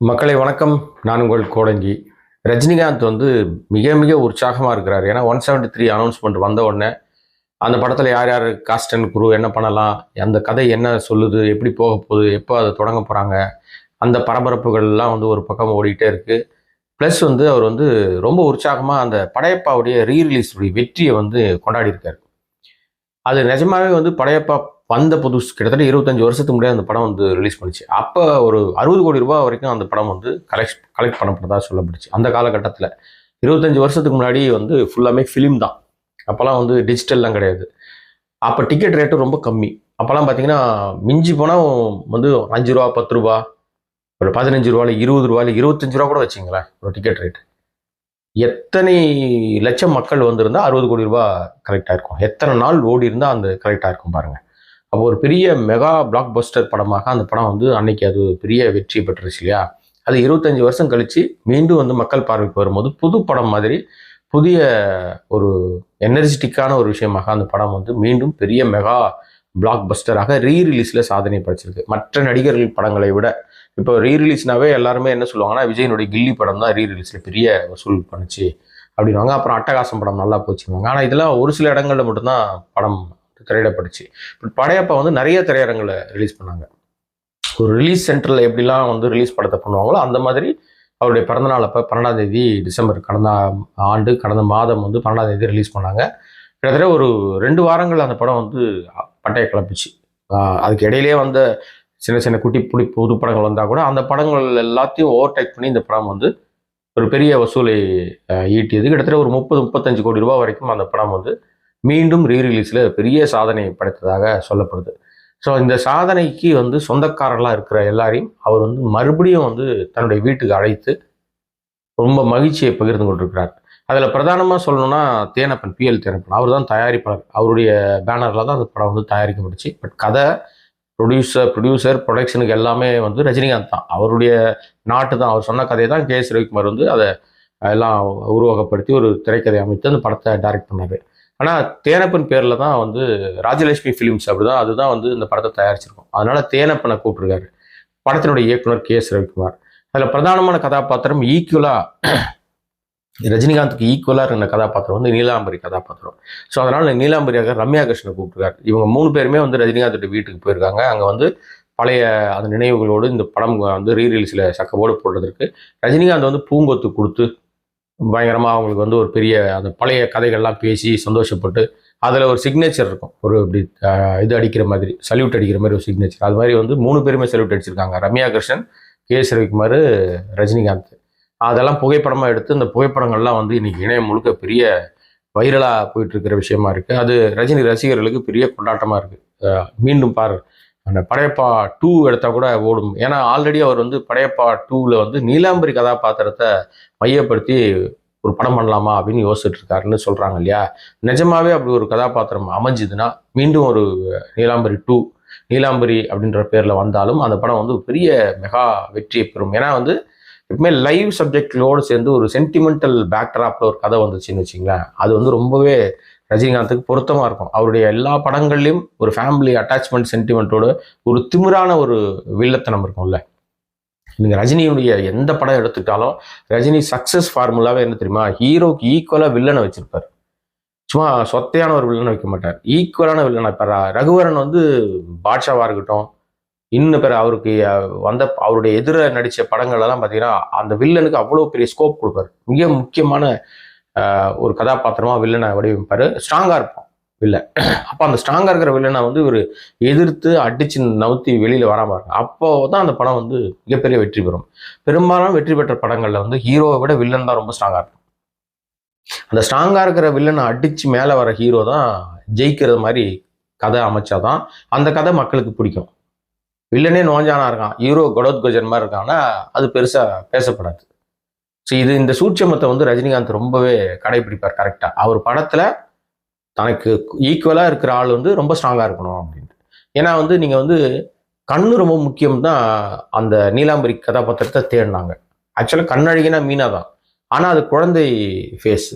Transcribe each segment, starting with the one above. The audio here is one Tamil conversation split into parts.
மக்களை வணக்கம். நான் உங்கள் கோடங்கி. ரஜினிகாந்த் வந்து மிக மிக உற்சாகமாக இருக்கிறார். ஏன்னா ஒன் செவன்ட்டி த்ரீ அனௌன்ஸ்மெண்ட் வந்த உடனே அந்த படத்தில் யார் யார் காஸ்ட் அண்ட் குரு என்ன பண்ணலாம் அந்த கதை என்ன சொல்லுது எப்படி போக போகுது எப்போ அதை தொடங்க போகிறாங்க அந்த பரபரப்புகள்லாம் வந்து ஒரு பக்கம் ஓடிக்கிட்டே இருக்குது ப்ளஸ் வந்து அவர் வந்து ரொம்ப உற்சாகமாக அந்த படையப்பாவுடைய ரீரிலீஸுடைய வெற்றியை வந்து கொண்டாடிருக்கார் அது நிஜமாகவே வந்து படையப்பா வந்த புதுசு கிட்டத்தட்ட இருபத்தஞ்சி வருஷத்துக்கு முன்னாடி அந்த படம் வந்து ரிலீஸ் பண்ணிச்சு. அப்போ ஒரு அறுபது கோடி ரூபாய் வரைக்கும் அந்த படம் வந்து கலெக்ட் கலெக்ட் பண்ணப்பட்டதாக சொல்லப்பட்டுச்சு. அந்த காலகட்டத்தில் இருபத்தஞ்சி வருஷத்துக்கு முன்னாடி வந்து ஃபுல்லாமே ஃபிலிம் தான். அப்போல்லாம் வந்து டிஜிட்டல்லாம் கிடையாது. அப்போ டிக்கெட் ரேட்டு ரொம்ப கம்மி. அப்போல்லாம் பார்த்தீங்கன்னா மிஞ்சி போனால் வந்து அஞ்சு ரூபா பத்து ரூபா ஒரு பதினஞ்சு ரூபாயில் இருபது ரூபாயில் இருபத்தஞ்சு ரூபா கூட வச்சிங்களேன் ஒரு டிக்கெட் ரேட் எத்தனை லட்சம் மக்கள் வந்திருந்தால் அறுபது கோடி ரூபா கலெக்ட் ஆயிருக்கும். எத்தனை நாள் ஓடி இருந்தால் அந்த கலெக்ட் ஆயிருக்கும் பாருங்கள் அப்போ ஒரு பெரிய மெகா பிளாக் பஸ்டர் படமாக அந்த படம் வந்து அன்னைக்கு அது பெரிய வெற்றி பெற்றுச்சு இல்லையா? அது இருபத்தஞ்சி வருஷம் கழிச்சு மீண்டும் வந்து மக்கள் பார்வைக்கு வரும்போது புது படம் மாதிரி புதிய ஒரு எனர்ஜெட்டிக்கான ஒரு விஷயமாக அந்த படம் வந்து மீண்டும் பெரிய மெகா பிளாக் பஸ்டராக ரீ ரிலீஸில் சாதனை படைச்சிருக்கு. மற்ற நடிகர்கள் படங்களை விட இப்போ ரீ ரிலீஸ்னாவே எல்லாருமே என்ன சொல்லுவாங்கன்னா விஜயனுடைய கில்லி படம் தான் ரீரிலீஸில் பெரிய வசூல் பண்ணுச்சு அப்படின்வாங்க அப்புறம் அட்டகாசம் படம் நல்லா போச்சுவாங்க ஆனால் இதெல்லாம் ஒரு சில இடங்களில் மட்டும்தான் படம் திரையிடப்பட்டுச்சு. பட் படையப்பா வந்து நிறைய திரையரங்களை ரிலீஸ் பண்ணாங்க. ஒரு ரிலீஸ் சென்டரில் எப்படிலாம் வந்து ரிலீஸ் படத்தை பண்ணுவாங்களோ அந்த மாதிரி அவருடைய பிறந்தநாள் அப்போ பன்னெண்டாம் தேதி டிசம்பர் கடந்த ஆண்டு கடந்த மாதம் வந்து பன்னெண்டாம் தேதி ரிலீஸ் பண்ணாங்க. கிட்டத்தட்ட ஒரு ரெண்டு வாரங்கள் அந்த படம் வந்து பட்டையை கிளப்பிச்சு. அதுக்கு இடையிலேயே வந்த சின்ன சின்ன குட்டி புடி புது படங்கள் வந்தால் கூட அந்த படங்கள் எல்லாத்தையும் ஓவர்டேக் பண்ணி இந்த படம் வந்து ஒரு பெரிய வசூலை ஈட்டியது. கிட்டத்தட்ட ஒரு முப்பது முப்பத்தஞ்சு கோடி ரூபாய் வரைக்கும் அந்த படம் வந்து மீண்டும் ரீ ரிலீஸில் பெரிய சாதனை படைத்ததாக சொல்லப்படுது. ஸோ இந்த சாதனைக்கு வந்து சொந்தக்காரர்களாக இருக்கிற எல்லாரையும் அவர் வந்து மறுபடியும் வந்து தன்னுடைய வீட்டுக்கு அழைத்து ரொம்ப மகிழ்ச்சியை பகிர்ந்து கொண்டிருக்கிறார். அதில் பிரதானமாக சொல்லணும்னா தேனப்பன் பிஎல் தேனப்பன். அவர் தான் தயாரிப்பாளர். அவருடைய பேனரில் தான் அந்த படம் வந்து தயாரிக்கப்பட்டுச்சு பட் கதை ப்ரொடியூசர் ப்ரொடியூசர் ப்ரொடக்ஷனுக்கு எல்லாமே வந்து ரஜினிகாந்த் தான். அவருடைய நாட்டு தான். அவர் சொன்ன கதையை தான் கே எஸ் ரவிக்குமார் வந்து அதை எல்லாம் உருவகப்படுத்தி ஒரு திரைக்கதை அமைத்து அந்த படத்தை டைரக்ட் பண்ணார். ஆனால் தேனப்பன் பேரில் தான் வந்து ராஜலட்சுமி ஃபிலிம்ஸ் அப்படிதான் அதுதான் வந்து இந்த படத்தை தயாரிச்சிருக்கோம். அதனால தேனப்பனை கூப்பிட்ருக்காரு படத்தினுடைய இயக்குனர் கே. எஸ் ரவிக்குமார் அதில் பிரதானமான கதாபாத்திரம் ஈக்குவலாக ரஜினிகாந்துக்கு ஈக்குவலாக இருந்த கதாபாத்திரம் வந்து நீலாம்பரி கதாபாத்திரம். ஸோ அதனால் நீலாம்பரியாக ரம்யா கிருஷ்ணனை கூப்பிட்டுருக்காரு. இவங்க மூணு பேருமே வந்து ரஜினிகாந்தோட வீட்டுக்கு போயிருக்காங்க. அங்கே வந்து பழைய அந்த நினைவுகளோடு இந்த படம் வந்து ரீரீல்ஸில் சக்கவோடு போடுறதுக்கு ரஜினிகாந்த் வந்து பூங்கொத்து கொடுத்து பயங்கரமாக அவங்களுக்கு வந்து ஒரு பெரிய அந்த பழைய கதைகள்லாம் பேசி சந்தோஷப்பட்டு அதில் ஒரு சிக்னேச்சர் இருக்கும். ஒரு இப்படி இது அடிக்கிற மாதிரி சல்யூட் அடிக்கிற மாதிரி ஒரு சிக்னேச்சர் அது மாதிரி வந்து மூணு பேருமே சல்யூட் அடிச்சிருக்காங்க. Ramya Krishnan K S Ravikumar Rajinikanth. அதெல்லாம் புகைப்படமாக எடுத்து இந்த புகைப்படங்கள்லாம் வந்து இன்றைக்கி இணையம் முழுக்க பெரிய வைரலாக போயிட்டு இருக்கிற விஷயமா இருக்குது அது ரஜினி ரசிகர்களுக்கு பெரிய கொண்டாட்டமாக இருக்குது மீண்டும் பார் அந்த படையப்பா டூ எடுத்தால் கூட ஓடும். ஏன்னா ஆல்ரெடி அவர் வந்து படையப்பா டூவில் வந்து நீலாம்பரி கதாபாத்திரத்தை மையப்படுத்தி ஒரு படம் பண்ணலாமா அப்படின்னு யோசிச்சுட்டு இருக்காருன்னு சொல்கிறாங்க இல்லையா? நிஜமாவே அப்படி ஒரு கதாபாத்திரம் அமைஞ்சுதுன்னா மீண்டும் ஒரு நீலாம்பரி டூ நீலாம்பரி அப்படின்ற பேரில் வந்தாலும் அந்த படம் வந்து பெரிய மெகா வெற்றியை பெறும். ஏன்னா வந்து எப்பவுமே லைவ் சப்ஜெக்ட்களோடு சேர்ந்து ஒரு சென்டிமெண்டல் பேக்ட்ராப்ல ஒரு கதை வந்துச்சுன்னு வச்சிங்களேன். அது வந்து ரொம்பவே ரஜினிகாந்துக்கு பொருத்தமாக இருக்கும். அவருடைய எல்லா படங்கள்லையும் ஒரு ஃபேமிலி அட்டாச்மெண்ட் சென்டிமெண்ட்டோட ஒரு திமிரான ஒரு வில்லத்தனம் இருக்கும்ல. நீங்கள் ரஜினியுடைய எந்த படம் எடுத்துக்கிட்டாலும் ரஜினி சக்ஸஸ் ஃபார்முலாவே என்ன தெரியுமா? ஹீரோக்கு ஈக்குவலாக வில்லனை வச்சிருப்பார். சும்மா சொத்தையான ஒரு வில்லனை வைக்க மாட்டார். ஈக்குவலான வில்லனை இப்போ ரகுவரன் வந்து பாட்ஷாவாக இருக்கட்டும் இன்னும் பேர் அவருக்கு வந்த அவருடைய எதிர நடித்த படங்கள்லாம் பார்த்தீங்கன்னா அந்த வில்லனுக்கு அவ்வளோ பெரிய ஸ்கோப் கொடுப்பாரு. மிக முக்கியமான ஒரு கதாபாத்திரமா வில்லனை வடிவமைப்பார். ஸ்ட்ராங்காக இருப்பான் வில்லன் அப்போ அந்த ஸ்ட்ராங்காக இருக்கிற வில்லனை வந்து இவர் எதிர்த்து அடித்து நவுத்தி வெளியில் வராம இருக்கும் அப்போ தான் அந்த படம் வந்து மிகப்பெரிய வெற்றி பெறும். பெரும்பாலும் வெற்றி பெற்ற படங்களில் வந்து ஹீரோவை விட வில்லன் தான் ரொம்ப ஸ்ட்ராங்காக இருக்கும் அந்த ஸ்ட்ராங்காக இருக்கிற வில்லனை அடிச்சு மேலே வர ஹீரோ தான் ஜெயிக்கிறது மாதிரி கதை அமைச்சாதான் அந்த கதை மக்களுக்கு பிடிக்கும். வில்லனே நோஞ்சானா இருக்கான். ஹீரோ கடோத்கஜன் மாதிரி இருக்கான்னா அது பெருசாக பேசப்படாது. ஸோ இது இந்த சூட்சமத்தை வந்து ரஜினிகாந்த் ரொம்பவே கடைபிடிப்பார் கரெக்டாக அவர் படத்தில் தனக்கு ஈக்குவலாக இருக்கிற ஆள் வந்து ரொம்ப ஸ்ட்ராங்காக இருக்கணும் அப்படின்ட்டு. ஏன்னா வந்து நீங்கள் வந்து கண்ணு ரொம்ப முக்கியம் தான் அந்த நீலாம்பரி கதாபாத்திரத்தை தேடினாங்க. ஆக்சுவலாக கண்ணழகினா மீனா தான். ஆனால் அது குழந்தை ஃபேஸ்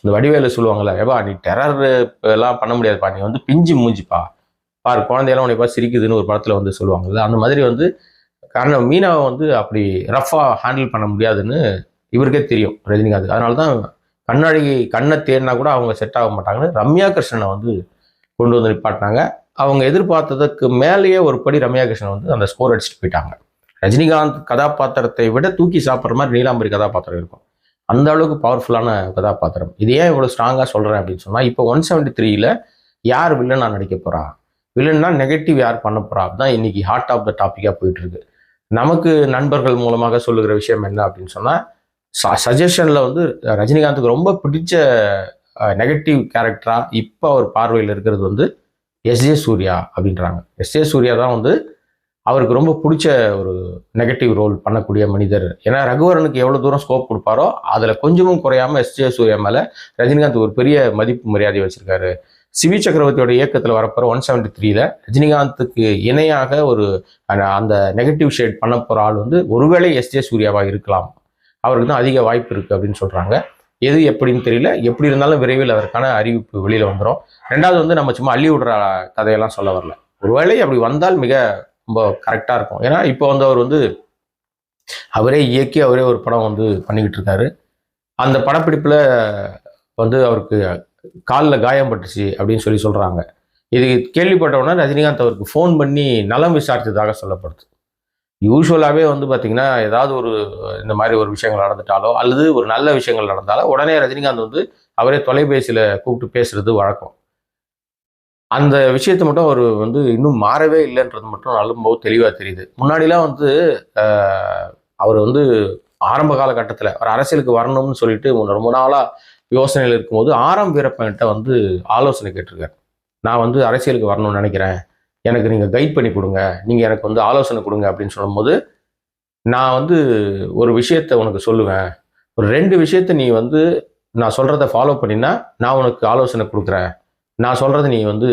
இந்த வடிவேலு சொல்லுவாங்கல்ல ஏப்பா நீ டெரர் எல்லாம் பண்ண முடியாதுப்பா. நீ வந்து பிஞ்சு மூஞ்சிப்பா. பாரு குழந்தையெல்லாம் உன்னை சிரிக்குதுன்னு ஒரு படத்தில் வந்து சொல்லுவாங்கல்ல அந்த மாதிரி வந்து காரணம் மீனாவை வந்து அப்படி ரஃப்பாக ஹேண்டில் பண்ண முடியாதுன்னு இவருக்கே தெரியும் ரஜினிகாந்த். அதனால தான் கண்ணழகி கண்ணை தேடினா கூட அவங்க செட் ஆக மாட்டாங்கன்னு ரம்யா கிருஷ்ணனை வந்து கொண்டு வந்து நிப்பாட்டினாங்க. அவங்க எதிர்பார்த்ததுக்கு மேலேயே ஒரு படி ரம்யா கிருஷ்ணன் வந்து அந்த ஸ்கோர் அடிச்சுட்டு போயிட்டாங்க. ரஜினிகாந்த் கதாபாத்திரத்தை விட தூக்கி சாப்பிட்ற மாதிரி நீலாம்பரி கதாபாத்திரம் இருக்கும். அந்த அளவுக்கு பவர்ஃபுல்லான கதாபாத்திரம். இது ஏன் இவ்வளோ ஸ்ட்ராங்காக சொல்கிறேன் அப்படின்னு சொன்னால் இப்போ ஒன் செவன்டி த்ரீயில் யார் வில்லனாக நடிக்க போகிறா வில்லன்னா நெகட்டிவ் யார் பண்ண போகிறா தான் இன்றைக்கி ஹார்ட் ஆஃப் த டாப்பிக்காக போயிட்டுருக்கு நமக்கு நண்பர்கள் மூலமாக சொல்லுகிற விஷயம் என்ன அப்படின்னு சொன்னால் சஜஷனில் வந்து ரஜினிகாந்துக்கு ரொம்ப பிடிச்ச நெகட்டிவ் கேரக்டராக இப்போ அவர் பார்வையில் இருக்கிறது வந்து எஸ்ஜே சூர்யா அப்படின்றாங்க. எஸ்ஜே சூர்யா தான் வந்து அவருக்கு ரொம்ப பிடிச்ச ஒரு நெகட்டிவ் ரோல் பண்ணக்கூடிய மனிதர். ஏன்னா ரகுவரனுக்கு எவ்வளோ தூரம் ஸ்கோப் கொடுப்பாரோ அதில் கொஞ்சமும் குறையாம எஸ்ஜே சூர்யா மேலே ரஜினிகாந்த் ஒரு பெரிய மதிப்பு மரியாதை வச்சுருக்காரு. சிவி சக்கரவர்த்தியோட இயக்கத்தில் வரப்போகிற ஒன் செவன்டி த்ரீல ரஜினிகாந்துக்கு இணையாக ஒரு அந்த- அந்த நெகட்டிவ் ஷேட் பண்ண போகிற ஆள் வந்து ஒருவேளை எஸ்ஜே சூர்யாவாக இருக்கலாம். அவருக்கு தான் அதிக வாய்ப்பு இருக்குது அப்படின்னு சொல்கிறாங்க எது எப்படின்னு தெரியல. எப்படி இருந்தாலும் விரைவில் அதற்கான அறிவிப்பு வெளியில் வந்துடும் ரெண்டாவது வந்து நம்ம சும்மா அள்ளி விடுற கதையெல்லாம் சொல்ல வரல. ஒருவேளை அப்படி வந்தால் மிக ரொம்ப கரெக்டாக இருக்கும். ஏன்னா இப்போ வந்து அவர் வந்து அவரே இயக்கி அவரே ஒரு படம் வந்து பண்ணிக்கிட்டு இருக்காரு. அந்த படப்பிடிப்பில் வந்து அவருக்கு காலில் காயம் பட்டுச்சு அப்படின்னு சொல்லி சொல்கிறாங்க இது கேள்விப்பட்ட உடனே ரஜினிகாந்த் அவருக்கு ஃபோன் பண்ணி நலம் விசாரித்ததாக சொல்லப்படுது. யூஸ்வலாகவே வந்து பார்த்திங்கன்னா ஏதாவது ஒரு இந்த மாதிரி ஒரு விஷயங்கள் நடந்துட்டாலோ அல்லது ஒரு நல்ல விஷயங்கள் நடந்தாலோ உடனே ரஜினிகாந்த் வந்து அவரே தொலைபேசியில் கூப்பிட்டு பேசுகிறது வழக்கம். அந்த விஷயத்தை மட்டும் அவர் வந்து இன்னும் மாறவே இல்லைன்றது மட்டும் நல்லம்போது தெளிவாக தெரியுது. முன்னாடிலாம் வந்து அவர் வந்து ஆரம்ப காலகட்டத்தில் அவர் அரசியலுக்கு வரணும்னு சொல்லிட்டு ரொம்ப நாளாக யோசனையில் இருக்கும்போது ஆரம் வீரப்பன்கிட்ட வந்து ஆலோசனை கேட்டிருக்காரு. நான் வந்து அரசியலுக்கு வரணும்னு நினைக்கிறேன். எனக்கு நீங்கள் கைட் பண்ணி கொடுங்க. நீங்கள் எனக்கு வந்து ஆலோசனை கொடுங்க அப்படின்னு சொல்லும்போது நான் வந்து ஒரு விஷயத்த உனக்கு சொல்லுவேன். ஒரு ரெண்டு விஷயத்த நீ வந்து நான் சொல்கிறத ஃபாலோ பண்ணினா நான் உனக்கு ஆலோசனை கொடுக்குறேன். நான் சொல்கிறத நீ வந்து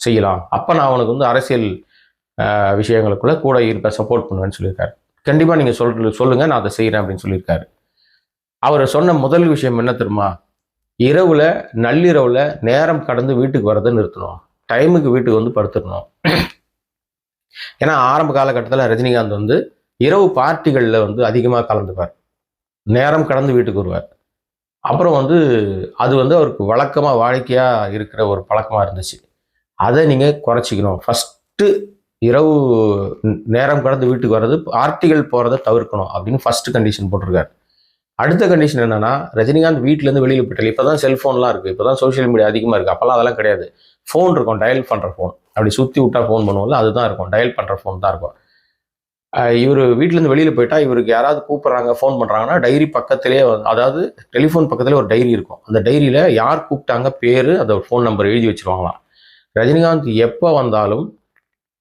செய்யலாம். அப்போ நான் உனக்கு வந்து அரசியல் விஷயங்களுக்குள்ள கூட இருக்க சப்போர்ட் பண்ணுவேன்னு சொல்லியிருக்காரு. கண்டிப்பாக நீங்கள் சொல் சொல்லுங்கள் நான் அதை செய்கிறேன் அப்படின்னு சொல்லியிருக்காரு. அவர் சொன்ன முதல் விஷயம் என்ன தெரியுமா? இரவில் நள்ளிரவில் நேரம் கடந்து வீட்டுக்கு வரதை நிறுத்தணும். டைமுக்கு வீட்டுக்கு வந்து படுத்துடணும். ஏன்னா ஆரம்ப காலகட்டத்தில் ரஜினிகாந்த் வந்து இரவு பார்ட்டிகளில் வந்து அதிகமாக கலந்துப்பார். நேரம் கடந்து வீட்டுக்கு வருவார். அப்புறம் வந்து அது வந்து அவருக்கு வழக்கமாக வாடிக்கையாக இருக்கிற ஒரு பழக்கமாக இருந்துச்சு. அதை நீங்கள் குறைச்சிக்கணும். ஃபஸ்ட்டு இரவு நேரம் கடந்து வீட்டுக்கு வர்றது பார்ட்டிகள் போகிறத தவிர்க்கணும் அப்படின்னு ஃபஸ்ட்டு கண்டிஷன் போட்டிருக்காரு. அடுத்த கண்டிஷன் என்னென்னா ரஜினிகாந்த் வீட்டிலேருந்து வெளியில் போயிட்டால் இப்போ தான் செல்ஃபோன்லாம் இருக்குது இப்போ தான் சோஷியல் மீடியா அதிகமாக இருக்குது அப்போல்லாம் அதெல்லாம் கிடையாது. ஃபோன் இருக்கும் டயல் பண்ணுற ஃபோன் அப்படி சுற்றி விட்டா ஃபோன் பண்ணுவோம்ல அதுதான் இருக்கும். டயல் பண்ணுற ஃபோன் தான் இருக்கும். இவர் வீட்டிலேருந்து வெளியில் போயிட்டா இவருக்கு யாராவது கூப்பிட்றாங்க ஃபோன் பண்ணுறாங்கன்னா டைரி பக்கத்திலே அதாவது டெலிஃபோன் பக்கத்தில் ஒரு டைரி இருக்கும். அந்த டைரியில் யார் கூப்பிட்டாங்க பேர் அந்த ஃபோன் நம்பர் எழுதி வச்சுருவாங்களாம். ரஜினிகாந்த் எப்போ வந்தாலும்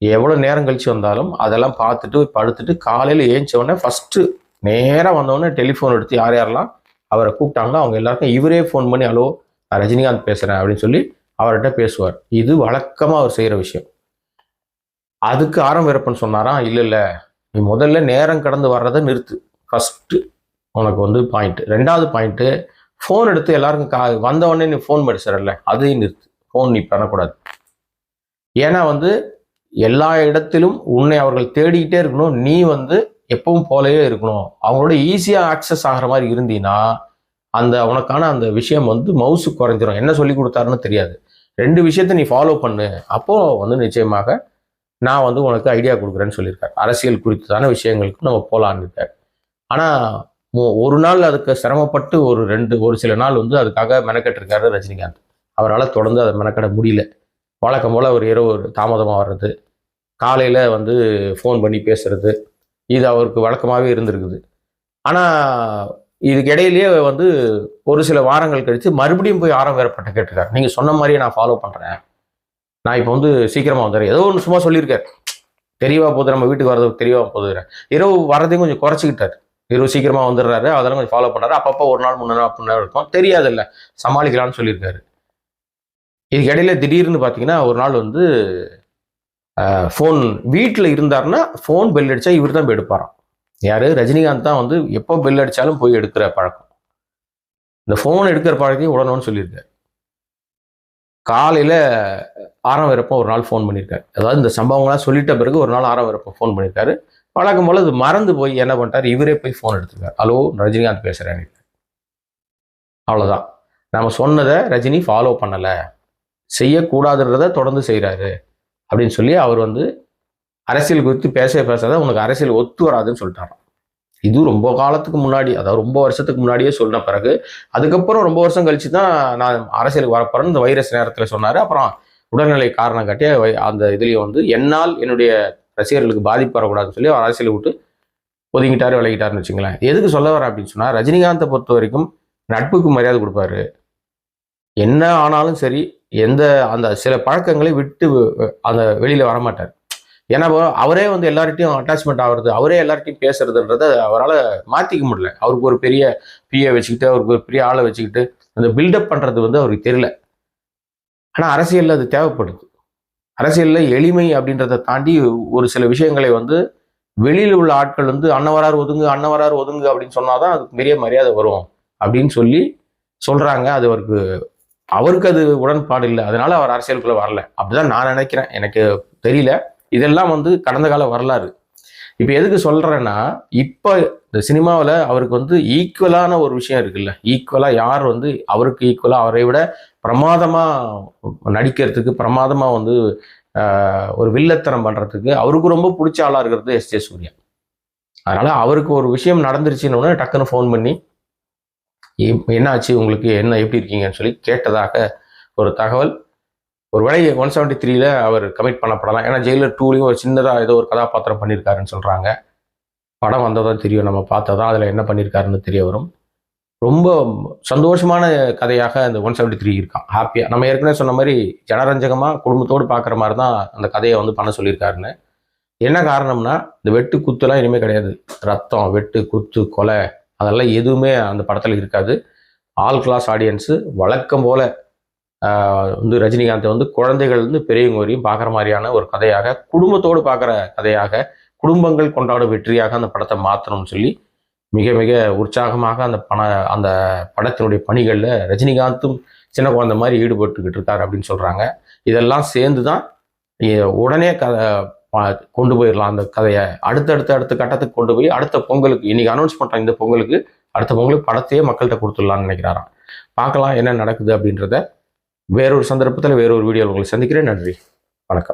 எவ்வளோ நேரம் கழித்து வந்தாலும் அதெல்லாம் பார்த்துட்டு படுத்துட்டு காலையில் ஏஞ்ச உடனே ஃபஸ்ட்டு நேராக வந்தோடனே டெலிஃபோன் எடுத்து யார் யாரெல்லாம் அவரை கூப்பிட்டாங்களோ அவங்க எல்லாருக்கும் இவரே ஃபோன் பண்ணி ஹலோ நான் ரஜினிகாந்த் பேசுகிறேன் அப்படின்னு சொல்லி அவர்கிட்ட பேசுவார். இது வழக்கமாக அவர் செய்கிற விஷயம். அதுக்கு ஆரம் வீரப்பன் சொன்னாராம் இல்லை இல்லை. நீ முதல்ல நேரம் கடந்து வர்றதை நிறுத்து. ஃபஸ்ட்டு உனக்கு வந்து பாயிண்ட்டு ரெண்டாவது பாயிண்ட்டு ஃபோன் எடுத்து எல்லாருக்கும் கா வந்தவொடனே நீ ஃபோன் படிச்சிடல அதையும் நிறுத்து. ஃபோன் நீ பண்ணக்கூடாது. ஏன்னா வந்து எல்லா இடத்திலும் உன்னை அவர்கள் தேடிக்கிட்டே இருக்கணும். நீ வந்து எப்பவும் போலவே இருக்கணும். அவங்களோட ஈஸியாக ஆக்சஸ் ஆகிற மாதிரி இருந்தீங்கன்னா அந்த உனக்கான அந்த விஷயம் வந்து மவுசு குறைஞ்சிரும். என்ன சொல்லி கொடுத்தாருன்னு தெரியாது. ரெண்டு விஷயத்தை நீ ஃபாலோ பண்ணு. அப்போது வந்து நிச்சயமாக நான் வந்து உனக்கு ஐடியா கொடுக்குறேன்னு சொல்லியிருக்காரு. அரசியல் குறித்ததான விஷயங்களுக்கு நம்ம போகலான்னு இருக்காரு. ஆனால் ஒரு நாள் அதுக்கு சிரமப்பட்டு ஒரு ரெண்டு ஒரு சில நாள் வந்து அதுக்காக மெனக்கெட்டிருக்காரு ரஜினிகாந்த். அவரால் தொடர்ந்து அதை மெனக்கெட முடியல. வழக்கம் போல் அவர் இரவு தாமதமாக வர்றது. காலையில் வந்து ஃபோன் பண்ணி பேசுறது. இது அவருக்கு வழக்கமாகவே இருந்திருக்குது. ஆனால் இதுக்கு இடையிலேயே வந்து ஒரு சில வாரங்கள் கழித்து மறுபடியும் போய் ஆரம் வேறப்பட்ட கேட்டிருக்காரு. நீங்கள் சொன்ன மாதிரியே நான் ஃபாலோ பண்ணுறேன் நான் இப்போ வந்து சீக்கிரமாக வந்துடுறேன். ஏதோ ஒன்று சும்மா சொல்லியிருக்காரு. தெரியவா போகுது நம்ம வீட்டுக்கு வரது தெரியவா போகுது. இரவு வரதையும் கொஞ்சம் குறைச்சிக்கிட்டாரு. இரவு சீக்கிரமாக வந்துடுறாரு. அதெல்லாம் கொஞ்சம் ஃபாலோ பண்ணுறாரு அப்பப்போ ஒரு நாள் முன்னே அப்படின்னு இருக்கும். தெரியாது இல்லை சமாளிக்கலாம்னு சொல்லியிருக்காரு. இதுக்கு இடையில திடீர்னு பார்த்தீங்கன்னா ஒரு நாள் வந்து ஃபோன் வீட்டில் இருந்தாருன்னா ஃபோன் பெல் அடித்தா இவர் தான் போய் எடுப்பாராம் யார்? ரஜினிகாந்த் தான் வந்து எப்போ பெல் அடித்தாலும் போய் எடுக்கிற பழக்கம். இந்த ஃபோன் எடுக்கிற பழக்கையும் உடனோன்னு சொல்லியிருக்காரு. காலையில் ஆறாம் வரப்போ ஒரு நாள் ஃபோன் பண்ணியிருக்காரு. அதாவது இந்த சம்பவங்களாம் சொல்லிட்ட பிறகு ஒரு நாள் ஆறாம் வரப்போ ஃபோன் பண்ணியிருக்காரு. வழக்கம் போல் அது மறந்து போய் என்ன பண்ணிட்டார்? இவரே போய் ஃபோன் எடுத்துருக்காரு. ஹலோ ரஜினிகாந்த் பேசுகிறேன் அவ்வளோதான் நம்ம சொன்னதை ரஜினி ஃபாலோ பண்ணலை. செய்யக்கூடாதுன்றத தொடர்ந்து செய்கிறாரு அப்படின்னு சொல்லி அவர் வந்து அரசியல் குறித்து பேச பேசாத உனக்கு அரசியல் ஒத்து வராதுன்னு சொல்லிட்டாராம். இது ரொம்ப காலத்துக்கு முன்னாடி அதாவது ரொம்ப வருஷத்துக்கு முன்னாடியே சொன்ன பிறகு அதுக்கப்புறம் ரொம்ப வருஷம் கழிச்சு தான் நான் அரசியலுக்கு வரப்போறேன்னு இந்த வைரஸ் நேரத்தில் சொன்னார். அப்புறம் உடல்நிலை காரணம் காட்டி வை- அந்த இதுலேயும் வந்து என்னால் என்னுடைய ரசிகர்களுக்கு பாதிப்பு வரக்கூடாதுன்னு சொல்லி அவர் அரசியலை விட்டு ஒதுங்கிட்டாரு விலகிட்டாருன்னு வச்சுங்களேன். எதுக்கு சொல்ல வரேன் அப்படின்னு சொன்னால் ரஜினிகாந்தை பொறுத்த வரைக்கும் நட்புக்கு மரியாதை கொடுப்பாரு. என்ன ஆனாலும் சரி எந்த அந்த சில பழக்கங்களை விட்டு அந்த வெளியில் வரமாட்டார். ஏன்னா அவரே வந்து எல்லார்ட்டையும் அட்டாச்மெண்ட் ஆகுறது அவரே எல்லார்ட்டையும் பேசுறதுன்றதை அவரால் மாற்றிக்க முடியல. அவருக்கு ஒரு பெரிய பிஏ வச்சுக்கிட்டு அவருக்கு ஒரு பெரிய ஆளை வச்சுக்கிட்டு அந்த பில்டப் பண்ணுறது வந்து அவருக்கு தெரியல. ஆனால் அரசியலில் அது தேவைப்படுது. அரசியலில் எளிமை அப்படின்றத தாண்டி ஒரு சில விஷயங்களை வந்து வெளியில் உள்ள ஆட்கள் வந்து அன்னவரார் ஒதுங்கு அன்னவரார் ஒதுங்கு அப்படின்னு சொன்னாதான் அதுக்கு பெரிய மரியாதை வரும் அப்படின்னு சொல்லி சொல்கிறாங்க அது அவருக்கு அவருக்கு அது உடன்பாடு இல்லை. அதனால அவர் அரசியலுக்குள்ளே வரல. அப்படிதான் நான் நினைக்கிறேன். எனக்கு தெரியல. இதெல்லாம் வந்து கடந்த கால வரலாறு. இப்போ எதுக்கு சொல்கிறேன்னா இப்போ இந்த சினிமாவில் அவருக்கு வந்து ஈக்குவலான ஒரு விஷயம் இருக்குல்ல. ஈக்குவலாக யார் வந்து அவருக்கு ஈக்குவலாக அவரை விட பிரமாதமாக நடிக்கிறதுக்கு பிரமாதமாக வந்து ஒரு வில்லத்தனம் பண்ணுறதுக்கு அவருக்கு ரொம்ப பிடிச்ச ஆளாக இருக்கிறது எஸ். ஜே. சூர்யா. அதனால் அவருக்கு ஒரு விஷயம் நடந்துருச்சுன்னு டக்குன்னு ஃபோன் பண்ணி என்ன ஆச்சு உங்களுக்கு என்ன எப்படி இருக்கீங்கன்னு சொல்லி கேட்டதாக ஒரு தகவல். ஒரு வேலை ஒன் செவன்ட்டி த்ரீல அவர் கமிட் பண்ணப்படலாம் ஏன்னா ஜெயிலர் டூலையும் ஒரு சின்னதாக ஏதோ ஒரு கதாபாத்திரம் பண்ணியிருக்காருன்னு சொல்கிறாங்க படம் வந்ததான் தெரியும். நம்ம பார்த்தா தான் அதில் என்ன பண்ணியிருக்காருன்னு தெரிய வரும். ரொம்ப சந்தோஷமான கதையாக அந்த ஒன் செவன்ட்டி த்ரீ இருக்கான் ஹாப்பியாக நம்ம ஏற்கனவே சொன்ன மாதிரி ஜனரஞ்சகமாக குடும்பத்தோடு பார்க்குற மாதிரி தான் அந்த கதையை வந்து பண்ண சொல்லியிருக்காருன்னு. என்ன காரணம்னா இந்த வெட்டு குத்துலாம் இனிமேல் கிடையாது. ரத்தம் வெட்டு குத்து கொலை அதெல்லாம் எதுவுமே அந்த படத்தில் இருக்காது. ஆல் கிளாஸ் ஆடியன்ஸு வழக்கம் போல் வந்து ரஜினிகாந்தை வந்து குழந்தைகள் வந்து பெரியவங்க வரையும் பார்க்குற மாதிரியான ஒரு கதையாக குடும்பத்தோடு பார்க்குற கதையாக குடும்பங்கள் கொண்டாடும் வெற்றியாக அந்த படத்தை மாற்றணும்னு சொல்லி மிக மிக உற்சாகமாக அந்த பண அந்த படத்தினுடைய பணிகளில் ரஜினிகாந்தும் சின்ன குழந்தை மாதிரி ஈடுபட்டுக்கிட்டு இருக்காரு அப்படின்னு சொல்கிறாங்க இதெல்லாம் சேர்ந்து தான் உடனே கதை கொண்டு போயிடலாம் அந்த கதையை. அடுத்தடுத்த அடுத்த கட்டத்துக்கு கொண்டு போய் அடுத்த பொங்கலுக்கு இன்றைக்கி அனௌன்ஸ் பண்ணுற இந்த பொங்கலுக்கு அடுத்த பொங்கலுக்கு படத்தையே மக்கள்கிட்ட கொடுத்துடலான்னு நினைக்கிறாராம். பார்க்கலாம் என்ன நடக்குது அப்படின்றத வேறொரு சந்தர்ப்பத்தில் வேறொரு வீடியோவில் உங்களை சந்திக்கிறேன். நன்றி. வணக்கம்.